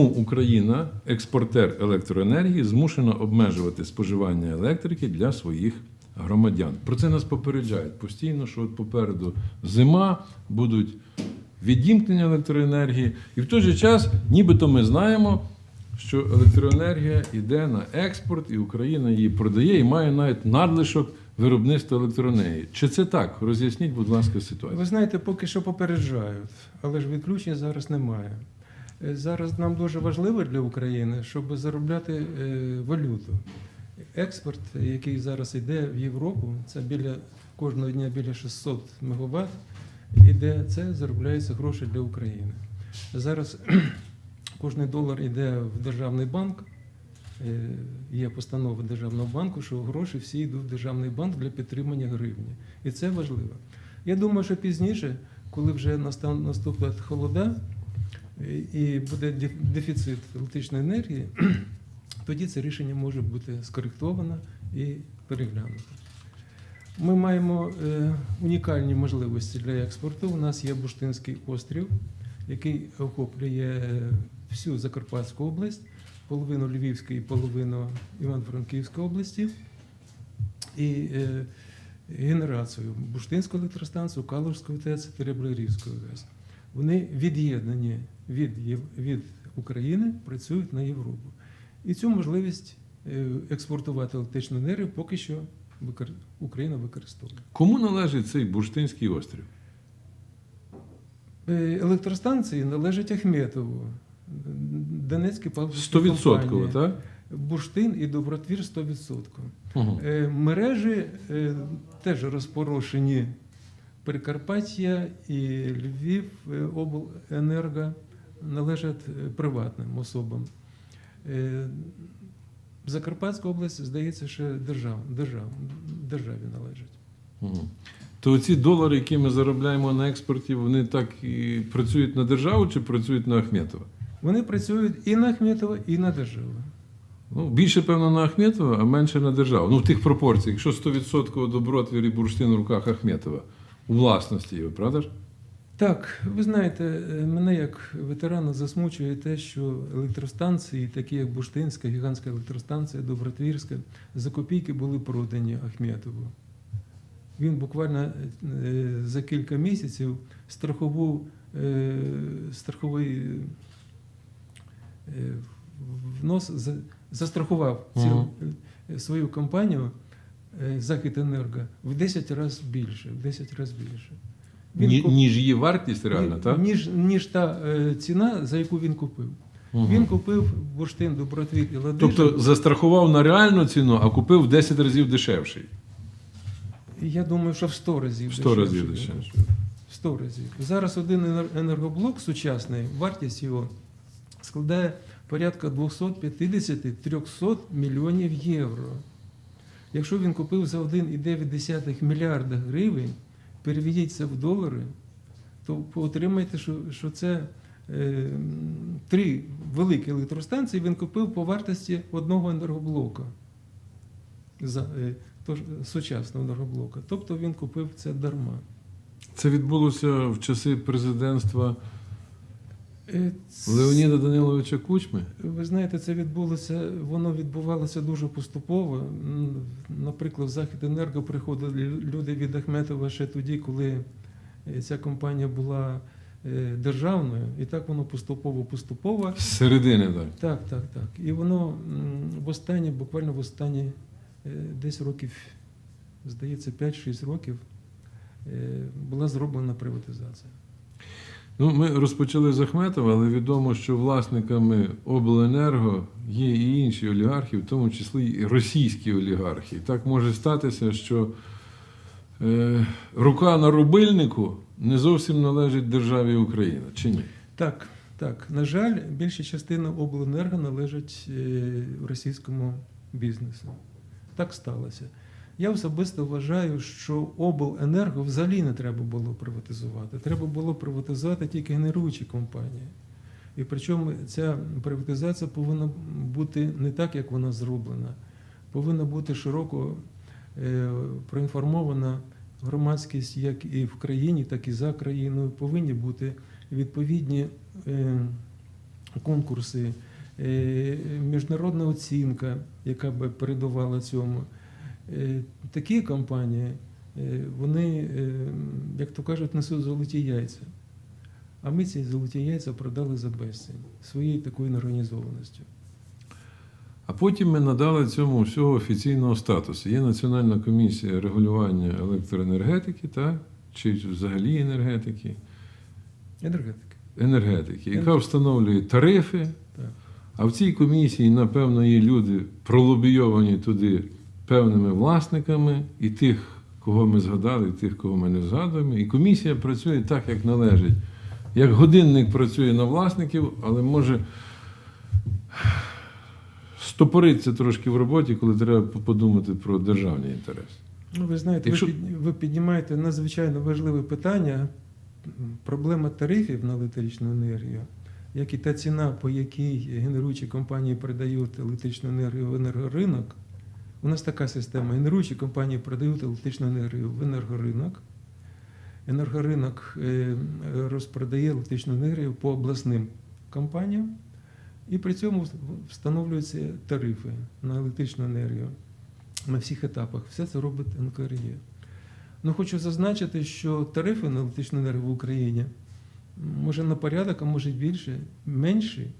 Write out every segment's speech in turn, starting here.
Україна, експортер електроенергії, змушена обмежувати споживання електрики для своїх громадян. Про це нас попереджають постійно, що от попереду зима, будуть відімкнення електроенергії, і в той же час, нібито ми знаємо, що електроенергія йде на експорт, і Україна її продає і має навіть надлишок виробництва електроенергії. Чи це так? Роз'ясніть, будь ласка, ситуацію. Ви знаєте, поки що попереджають, але ж відключень зараз немає. Е, Зараз нам дуже важливо для України, щоб заробляти е, валюту. Експорт, який зараз йде в Європу, це біля кожного дня біля 600 МВт, іде це заробляються гроші для України. Зараз кожний долар йде в державний банк. Е, Є постанова Державного банку, що гроші всі йдуть в державний банк для підтримання гривні. І це важливо. Я думаю, що пізніше, коли вже наступлять холода і буде дефіцит електричної енергії, тоді це рішення може бути скоректовано і переглянуто. Ми маємо е, унікальні можливості для експорту. У нас є Буштинський острів, який охоплює всю Закарпатську область, половину Львівської, половину Івано-Франківської області. І е, генерацію Буштинську електростанцію, Калужську ТЕЦ, Тереблерівську ГЕС. Вони від'єднані від, від України, працюють на Європу. І цю можливість е, експортувати електричну енергію поки що Україна використовує. Кому належить цей Бурштинський острів? Е, Електростанції належать Ахметову, Донецькій компанії. так? Бурштин і Добротвір 100%. Угу. Е, Мережі теж розпорошені Прикарпаття і Львів е, обленерго належать е, приватним особам. Е, Закарпатська область, здається, ще держав, держав, державі належить. Угу. То ці долари, які ми заробляємо на експорті, вони так і працюють на державу чи працюють на Ахметова? Вони працюють і на Ахметова, і на державу. Ну, більше, певно, на Ахметова, а менше на державу. Ну, в тих пропорціях. Якщо 100% добротвір і бурштин в руках Ахметова, у власності його, правда ж? Так, ви знаєте, е, мене як ветерана засмучує те, що електростанції, такі як Буштинська, гігантська електростанція, Добротвірська, за копійки були продані Ахметову. Він буквально е, за кілька місяців страхову, е, страховий е, внос застрахував цю е, свою компанію е, Західенерго в 10 разів більше. В 10 разів більше. Ні, куп- ніж її вартість реально, так? Ніж, ніж та е, ціна, за яку він купив. Угу. Він купив бурштин, добротвір і ладижин. Тобто застрахував на реальну ціну, а купив в 10 разів дешевший. Я думаю, що в 100 разів В 100 разів дешевше. дешевше. В 100 разів. Зараз один енергоблок сучасний, вартість його складає порядка 250-300 мільйонів євро. Якщо він купив за 1,9 мільярда гривень, переведіть це в долари, то отримаєте, що, це е, три великі електростанції він купив по вартості одного енергоблока. Е, сучасного енергоблока. Тобто він купив це дарма. Це відбулося в часи президентства Леоніда Даниловича Кучми. Ви знаєте, це відбулося, воно відбувалося дуже поступово. Наприклад, в Західенерго приходили люди від Ахметова ще тоді, коли е, ця компанія була е, державною, і так воно поступово-поступово. З середини, так. Так, так, так. І воно в останні, буквально в останні е, десь років, здається, 5-6 років була зроблена приватизація. Ну, ми розпочали з Ахметова, але відомо, що власниками обленерго є і інші олігархи, в тому числі і російські олігархи. Так може статися, що е, рука на рубильнику не зовсім належить державі Україна, чи ні? Так, так. На жаль, більша частина обленерго належить е, російському бізнесу. Так сталося. Я особисто вважаю, що обленерго взагалі не треба було приватизувати. Треба було приватизувати тільки генеруючі компанії. І причому ця приватизація повинна бути не так, як вона зроблена. Повинна бути широко е, проінформована громадськість як і в країні, так і за країною. Повинні бути відповідні е, конкурси, е, міжнародна оцінка, яка би передувала цьому. Е, Такі компанії, е, вони, е, як то кажуть, несуть золоті яйця. А ми ці золоті яйця продали за безцінь своєю такою неорганізованістю. А потім ми надали цьому всього офіційного статусу. Є Національна комісія регулювання електроенергетики, так? чи взагалі енергетики, Енергетика. енергетики, яка встановлює тарифи. Так. А в цій комісії, напевно, є люди пролобійовані туди певними власниками, і тих, кого ми згадали, і тих, кого ми не згадуємо. І комісія працює так, як належить. Як годинник працює на власників, але може стопориться трошки в роботі, коли треба подумати про державний інтерес. Ну, ви знаєте, Якщо- ви, піднімаєте надзвичайно важливе питання. Проблема тарифів на електричну енергію, як і та ціна, по якій генеруючі компанії передають електричну енергію в енергоринок. У нас така система. Генеруючі компанії передають електричну енергію в енергоринок. Енергоринок е, розпродає електричну енергію по обласним компаніям, і при цьому встановлюються тарифи на електричну енергію на всіх етапах. Все це робить НКРЄ. Ну, хочу зазначити, що тарифи на електричну енергію в Україні може на порядок, а може більше, менші,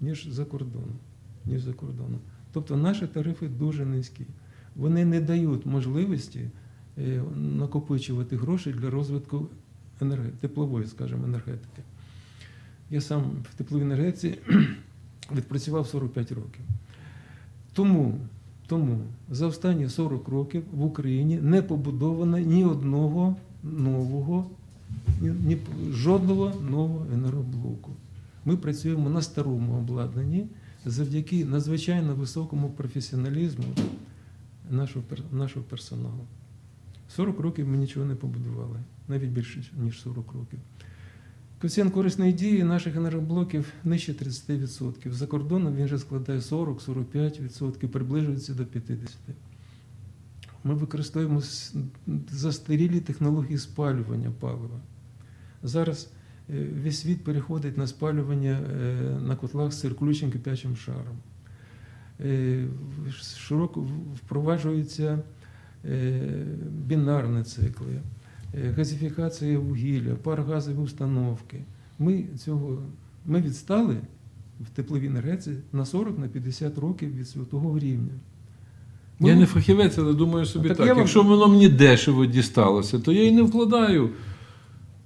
ніж за кордоном. Ніж за кордоном. Тобто наші тарифи дуже низькі. Вони не дають можливості е, накопичувати гроші для розвитку енерге- теплової, скажімо, енергетики. Я сам в тепловій енергетиці відпрацював 45 років. Тому тому за останні 40 років в Україні не побудовано ні одного нового, ні, ні жодного нового енергоблоку. Ми працюємо на старому обладнанні завдяки надзвичайно високому професіоналізму нашого, нашого персоналу. 40 років ми нічого не побудували, навіть більше, ніж 40 років. Коефіцієнт корисної дії наших енергоблоків нижче 30%. За кордоном він вже складає 40-45%, приближується до 50%. Ми використовуємо застарілі технології спалювання палива. Зараз весь світ переходить на спалювання е, на котлах з циркулюючим кипячим шаром. Е, Широко впроваджуються е, бінарні цикли е, газифікація вугілля, парогазові установки. Ми цього ми відстали в тепловій енергетиці на 40 на 50 років від світового рівня. Ми- Я не фахівець, але думаю собі Так так. я вам- Якщо воно мені дешево дісталося, то я і не вкладаю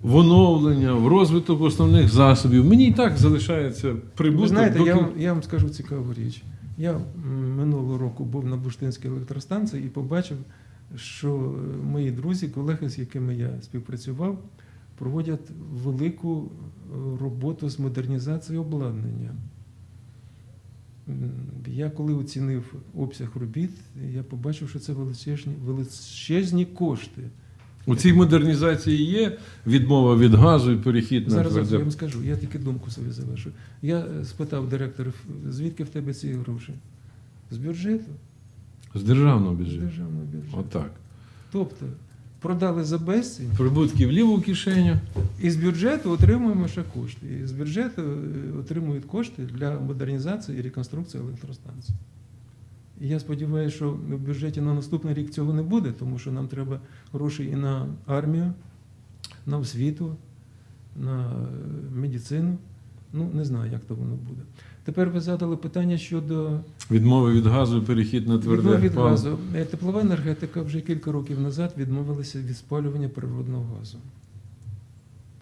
в оновлення, в розвиток основних засобів. Мені і так залишається прибуток. Ви знаєте, доки- я, вам- я вам скажу цікаву річ. Я минулого року був на Буштинській електростанції і побачив, що е, мої друзі, колеги, з якими я співпрацював, проводять велику е, роботу з модернізації обладнання. Я коли оцінив обсяг робіт, я побачив, що це величезні, величезні кошти. У цій модернізації є відмова від газу і перехід на Зараз, зараз я вам скажу, я тільки думку собі завершу. Я е, спитав директора, звідки в тебе ці гроші? З бюджету? З державного З бюджету. державного бюджету. Отак. Тобто продали за безцінь, Прибутки в ліву кишеню. і з бюджету отримуємо ще кошти. І з бюджету е, отримують кошти для модернізації і реконструкції електростанцій. І я сподіваюся, що в бюджеті на наступний рік цього не буде, тому що нам треба гроші і на армію, на освіту, на е, медицину. Ну, не знаю, як то воно буде. Тепер ви задали питання щодо Відмови від газу і перехід на тверде. Відмов від паливо. газу. Е, Теплова енергетика вже кілька років назад відмовилася від спалювання природного газу.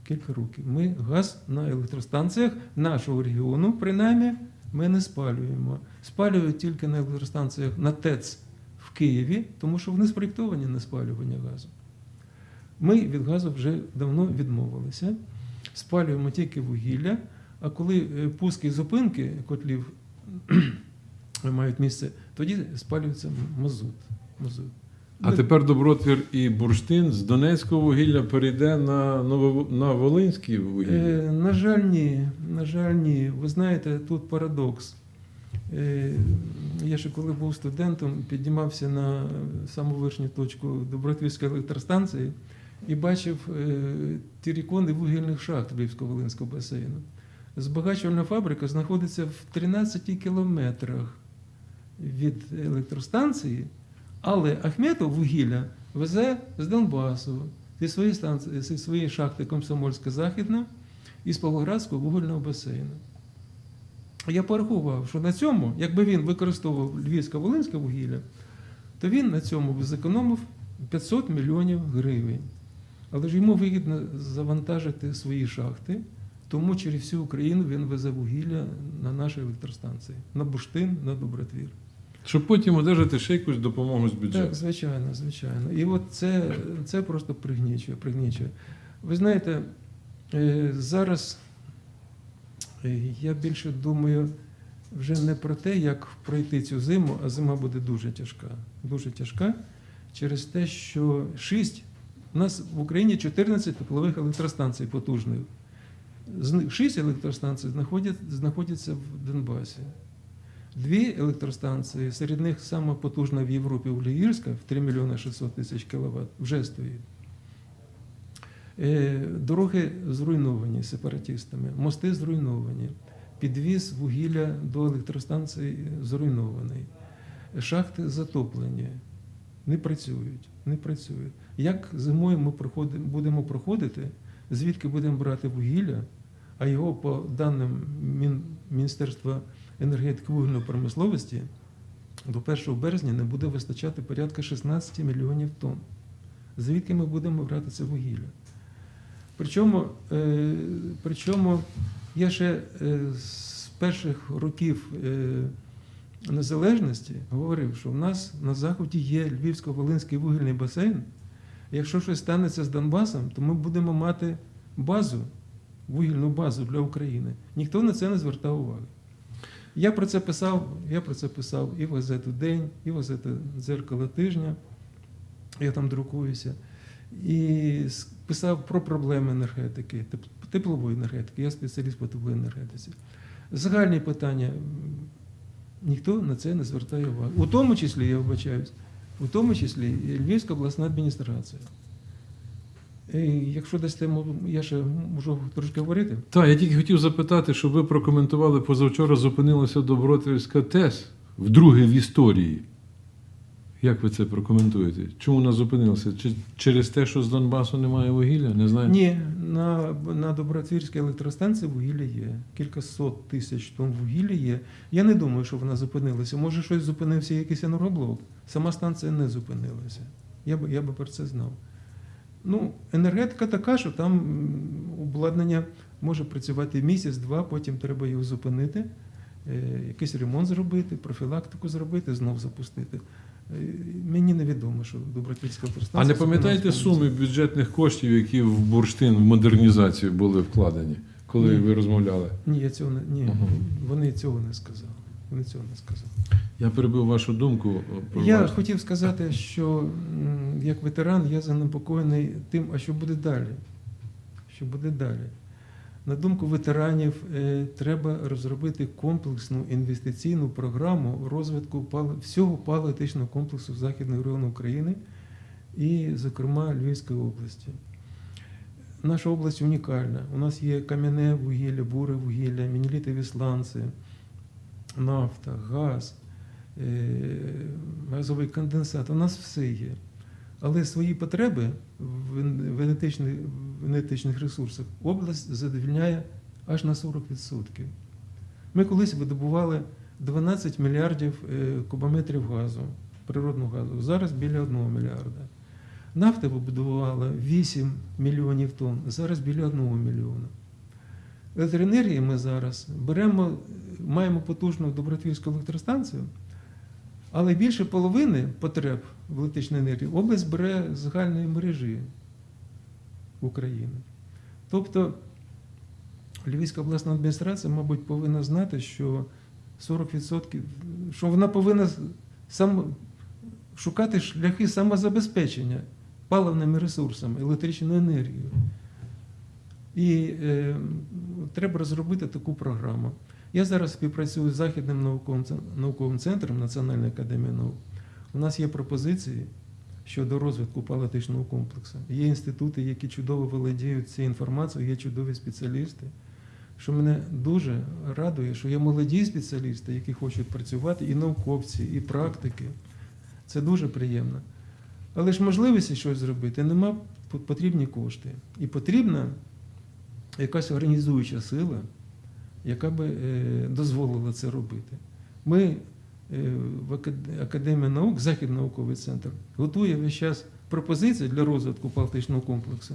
Кілька років. Ми газ на електростанціях нашого регіону, принаймні, ми не спалюємо. Спалюють тільки на електростанціях на ТЕЦ в Києві, тому що вони спроєктовані на спалювання газу. Ми від газу вже давно відмовилися. Спалюємо тільки вугілля, а коли е, пуски і зупинки котлів мають місце, тоді спалюється мазут. мазут. А тепер добротвір і бурштин з Донецького вугілля перейде на, Ново... на Волинське вугілля. Е, на жаль, ні. На жаль, ні. Ви знаєте, тут парадокс. Е, я ще коли був студентом, піднімався на саму верхню точку Добротвірської електростанції і бачив е, тірікони вугільних шахт Львівсько-Волинського басейну. Збагачувальна фабрика знаходиться в 13 кілометрах від електростанції, але Ахметов вугілля везе з Донбасу, зі своєї станції, зі своєї шахти Комсомольська Західна і з Павлоградського вугільного басейну. Я порахував, що на цьому, якби він використовував Львівсько-Волинське вугілля, то він на цьому б зекономив 500 мільйонів гривень. Але ж йому вигідно завантажити свої шахти, тому через всю Україну він везе вугілля на наші електростанції, на Буштин, на Добротвір. Щоб потім одержати ще якусь допомогу з бюджету. Так, звичайно, звичайно. І от це, це просто пригнічує, пригнічує. Ви знаєте, е, зараз е, я більше думаю вже не про те, як пройти цю зиму, а зима буде дуже тяжка. Дуже тяжка через те, що 6, у нас в Україні 14 теплових електростанцій потужних. З 6 електростанцій знаходяться в Донбасі. Дві електростанції, серед них сама потужна в Європі Углеїрська в 3 мільйони 600 тисяч кВт, вже стоїть. Е, Дороги зруйновані сепаратистами, мости зруйновані, підвіз вугілля до електростанцій зруйнований, шахти затоплені, не працюють, не працюють. Як зимою ми будемо проходити, звідки будемо брати вугілля, а його, по даним Мін- Міністерства енергетики вугільної промисловості, до 1 березня не буде вистачати порядка 16 мільйонів тонн. Звідки ми будемо брати це вугілля? Причому, е, причому я ще е, з перших років е, незалежності говорив, що в нас на заході є Львівсько-Волинський вугільний басейн. Якщо щось станеться з Донбасом, то ми будемо мати базу, вугільну базу для України. Ніхто на це не звертав уваги. Я про це писав, я про це писав і в газету День, і в газету Дзеркало тижня. Я там друкуюся. І писав про проблеми енергетики, теплової енергетики. Я спеціаліст по тепловій енергетиці. Загальні питання. Ніхто на це не звертає уваги. У тому числі, я вибачаюсь, у тому числі і Львівська обласна адміністрація. Якщо дасте, я ще можу трошки говорити. Так, я тільки хотів запитати, щоб ви прокоментували, позавчора зупинилася Добротвівська ТЕС вдруге в історії. Як ви це прокоментуєте? Чому вона зупинилася? Чи через те, що з Донбасу немає вугілля? Не знаю. Ні, на, на Добротвірській електростанції вугілля є. Кілька сот тисяч тонн вугілля є. Я не думаю, що вона зупинилася. Може, щось зупинився якийсь енергоблок. Сама станція не зупинилася. Я би, я би про це знав. Ну, енергетика така, що там обладнання може працювати місяць-два, потім треба його зупинити, е, якийсь ремонт зробити, профілактику зробити, знов запустити. Е, Мені невідомо, що Добротвірська електростанція. А не пам'ятаєте суми бюджетних коштів, які в бурштин в модернізацію були вкладені, коли Ні. ви розмовляли? Ні, я цього не ні. Ага. Вони цього не сказали. Вони цього не сказали. Я перебив вашу думку. про Я ваш- хотів сказати, що як ветеран я занепокоєний тим, а що буде далі. Що буде далі? На думку ветеранів, е, треба розробити комплексну інвестиційну програму розвитку всього паливо-етичного комплексу Західного району України і, зокрема, Львівської області. Наша область унікальна. У нас є кам'яне вугілля, буре вугілля, мінілітові сланці, нафта, газ, е, газовий конденсат. У нас все є. Але свої потреби в енергетичних, в енергетичних ресурсах область задовільняє аж на 40%. Ми колись видобували 12 мільярдів е, кубометрів газу, природного газу. Зараз біля 1 мільярда. Нафта вибудувала 8 мільйонів тонн, зараз біля 1 мільйона. Електроенергії ми зараз беремо, маємо потужну добротвірську електростанцію, але більше половини потреб в електричній енергії область бере з загальної мережі України. Тобто Львівська обласна адміністрація, мабуть, повинна знати, що 40%, що вона повинна сам шукати шляхи самозабезпечення паливними ресурсами, електричною енергією. І е, треба розробити таку програму. Я зараз співпрацюю з Західним науковим, науковим центром Національної академії наук. У нас є пропозиції щодо розвитку палатичного комплексу. Є інститути, які чудово володіють цією інформацією, є чудові спеціалісти. що мене дуже радує, що є молоді спеціалісти, які хочуть працювати, і науковці, і практики. Це дуже приємно. Але ж можливості щось зробити нема, потрібні кошти. І потрібна якась організуюча сила, яка би е, дозволила це робити. Ми е, в Академії наук, Західний науковий центр, готує весь час пропозиції для розвитку Балтичного комплексу.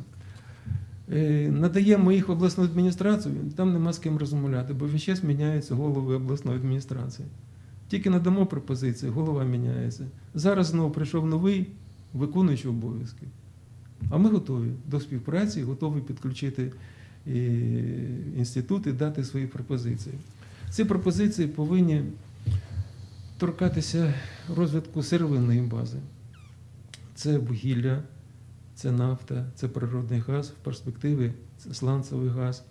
Е, Надаємо їх в обласну адміністрацію, там нема з ким розмовляти, бо весь час міняються голови обласної адміністрації. Тільки надамо пропозиції, голова міняється. Зараз знову прийшов новий виконуючий обов'язки. А ми готові до співпраці, готові підключити інститути, дати свої пропозиції. Ці пропозиції повинні торкатися розвитку сировинної бази. Це вугілля, це нафта, це природний газ, в перспективі це сланцевий газ.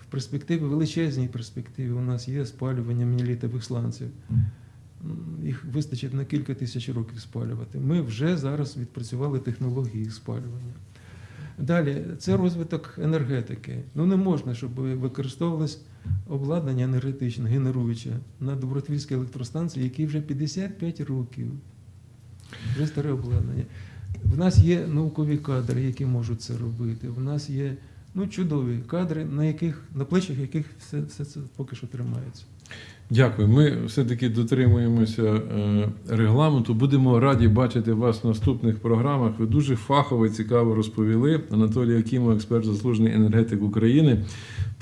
В перспективі, величезній перспективі у нас є спалювання мінілітових сланців. Їх вистачить на кілька тисяч років спалювати. Ми вже зараз відпрацювали технології спалювання. Далі, це розвиток енергетики. Ну не можна, щоб використовувалось обладнання енергетичне, генеруюче на Добротвільській електростанції, якій вже 55 років. Вже старе обладнання. В нас є наукові кадри, які можуть це робити. В нас є ну, чудові кадри, на, яких, на плечах яких все, все це поки що тримається. Дякую. Ми все-таки дотримуємося е, регламенту. Будемо раді бачити вас в наступних програмах. Ви дуже фахово і цікаво розповіли. Анатолій Акімов, експерт заслужений енергетик України,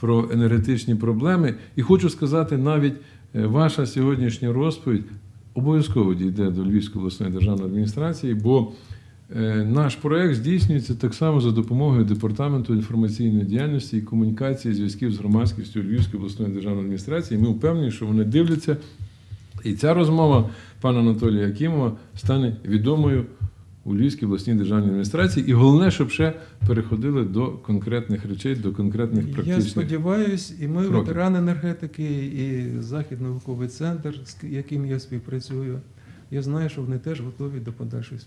про енергетичні проблеми. І хочу сказати, навіть е, ваша сьогоднішня розповідь обов'язково дійде до Львівської обласної державної адміністрації, бо наш проект здійснюється так само за допомогою департаменту інформаційної діяльності і комунікації зв'язків з громадськістю Львівської обласної державної адміністрації. Ми впевнені, що вони дивляться. І ця розмова пана Анатолія Акімова стане відомою у Львівській обласній державній адміністрації. І головне, щоб ще переходили до конкретних речей, до конкретних Я практичних. сподіваюся, і ми, кроків. ветерани енергетики, і Західний науковий центр, з яким я співпрацюю, я знаю, що вони теж готові до подальшої